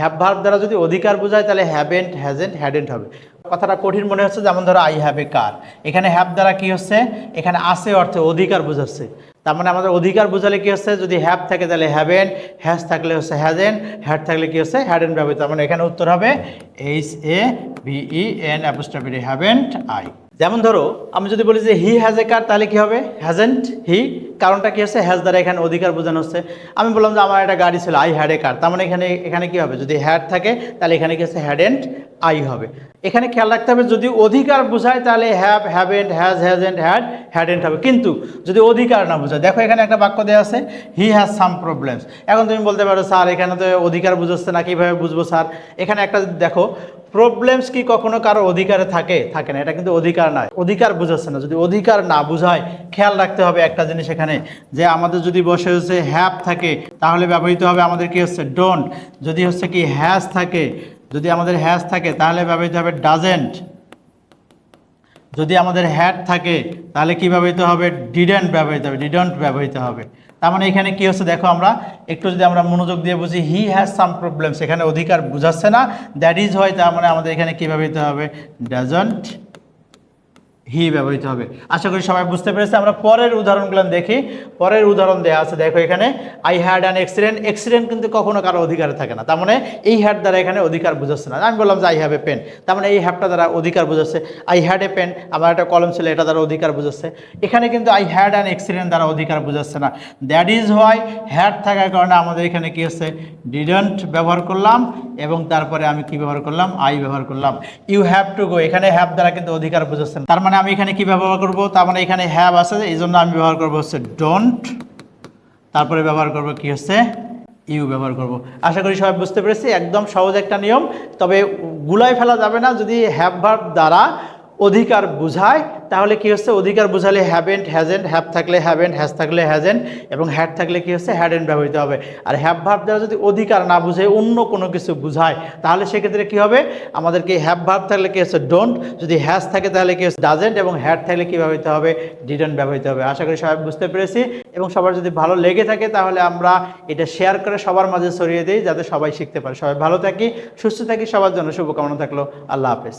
Have verb দ্বারা যদি অধিকার বোঝায়, তাহলে হ্যাভেন্ট হ্যাজেন্ট হ্যাডেন্ট হবে। কথাটা কঠিন মনে হচ্ছে, যেমন ধরো আই হ্যাভ এ কার এখানে হ্যাভ দ্বারা কি হচ্ছে? এখানে আসে অর্থে অধিকার বোঝাচ্ছে। তার মানে আমাদের অধিকার বোঝালে কি হচ্ছে? যদি হ্যাভ থাকে, তাহলে হ্যাভেন হ্যাজ থাকলে হচ্ছে হ্যাজেন হ্যাড থাকলে কি হচ্ছে? হ্যাডেন ব্যবহৃত। তার মানে এখানে উত্তর হবে H A V N apostrophe haven't I যেমন ধরো, আমি যদি বলি যে হি হ্যাজ এ কার তাহলে কি হবে? হ্যাজেন্ট হি কারণটা কি হচ্ছে? হ্যাজ দ্বারা এখানে অধিকার বোঝানো হচ্ছে। আমি বললাম যে, আমার একটা গাড়ি ছিল আই হ্যাড এ কার তার মানে এখানে এখানে কি হবে? যদি হ্যাড থাকে, তাহলে এখানে কি হচ্ছে? হ্যাডেন্ট আই হবে। এখানে খেয়াল রাখতে হবে, যদি অধিকার বোঝায়, তাহলে have haven't has hasn't had hadn't হবে। কিন্তু যদি অধিকার না বোঝায়, দেখো এখানে একটা বাক্য দেওয়া আছে হি হ্যাজ সাম প্রবলেমস এখন তুমি বলতে পারো, স্যার, এখানে তো অধিকার বুঝাচ্ছে না, কীভাবে বুঝব, স্যার? এখানে একটা দেখো প্রবলেমস কি কখনো কারও অধিকারে থাকে? থাকে না, এটা কিন্তু অধিকার নয়। অধিকার বুঝাচ্ছে না। যদি অধিকার না বুঝায় খেয়াল রাখতে হবে একটা জিনিস এখানে, যে আমাদের যদি বসে হচ্ছে হ্যাপ থাকে, তাহলে ব্যবহৃত হবে আমাদের কি হচ্ছে ডোন্ট যদি হচ্ছে কি হ্যাজ থাকে, যদি আমাদের হ্যাজ থাকে, তাহলে ব্যবহৃত হবে ডাজেন্ট যদি আমাদের হ্যাড থাকে, তাহলে কি ব্যবহৃত হবে ডিডেন্ট ব্যবহৃত হবে ডিডন্ট ব্যবহৃত হবে। তার মানে এখানে কি হচ্ছে দেখো আমরা, একটু যদি আমরা মনোযোগ দিয়ে বুঝি হি হ্যাজ সাম প্রবলেমস এখানে অধিকার বুঝাচ্ছে না দ্যাট ইজ হয় তার মানে আমাদের এখানে কি ব্যবহৃত হবে ডাজন্ট হি ব্যবহৃত হবে। আশা করি সবাই বুঝতে পেরেছে। আমরা পরের উদাহরণগুলো দেখি। পরের উদাহরণ দেওয়া আছে। দেখো এখানে I had an accident accident কিন্তু কখনো কারও অধিকারে থাকে না। তার মানে এই হ্যাড দ্বারা এখানে অধিকার বুঝাচ্ছে না। আমি বললাম যে আই হ্যাভ এ পেন তার মানে এই হ্যাডটা দ্বারা অধিকার বুঝাচ্ছে। আই হ্যাড এ পেন আমার একটা কলম ছিল, এটা দ্বারা অধিকার বুঝাচ্ছে। এখানে কিন্তু আই হ্যাড অ্যান অ্যাক্সিডেন্ট দ্বারা অধিকার বুঝাচ্ছে না। দ্যাট ইজ হোয়াই হ্যাড থাকার কারণে আমাদের এখানে কি হচ্ছে ডিডন্ট ব্যবহার করলাম এবং তারপরে আমি কি ব্যবহার করলাম? আই ব্যবহার করলাম। ইউ হ্যাভ টু গো এখানে হ্যাভ দ্বারা কিন্তু অধিকার বুঝাচ্ছে তার মানে আমি এখানে কি ব্যবহার করব? তার মানে এখানে হ্যাভ আছে এই জন্য আমি ব্যবহার করব হচ্ছে ডোন্ট তারপরে ব্যবহার করব কি হচ্ছে? ইউ ব্যবহার করব। আশা করি সবাই বুঝতে পেরেছি, একদম সহজ একটা নিয়ম। তবে গুলাই ফেলা যাবে না, যদি হ্যাভ ভার্ব দ্বারা অধিকার বুঝায় তাহলে কি হচ্ছে? অধিকার বোঝালে হ্যাভেন্ট হ্যাজেন্ট হ্যাভ থাকলে হ্যাভেন্ট হ্যাজ থাকলে হ্যাজেন্ট এবং হ্যাড থাকলে কি হচ্ছে? হ্যাডেন্ট ব্যবহৃত হবে। আর হ্যাভ ভার্ব দ্বারা যদি অধিকার না বুঝে, অন্য কোনো কিছু বুঝায়, তাহলে সেক্ষেত্রে কি হবে? আমাদেরকে হ্যাভ ভার্ব থাকলে কি হচ্ছে? ডোন্ট যদি হ্যাজ থাকে তাহলে কি হচ্ছে? ডাজেন্ট এবং হ্যাড থাকলে কি ব্যবহৃত হবে? ডিডন্ট ব্যবহৃত হবে। আশা করি সবাই বুঝতে পেরেছি এবং সবার যদি ভালো লেগে থাকে, তাহলে আমরা এটা শেয়ার করে সবার মাঝে ছড়িয়ে দিই, যাতে সবাই শিখতে পারে। সবাই ভালো থাকি, সুস্থ থাকি, সবার জন্য শুভকামনা থাকল। আল্লাহ হাফেজ।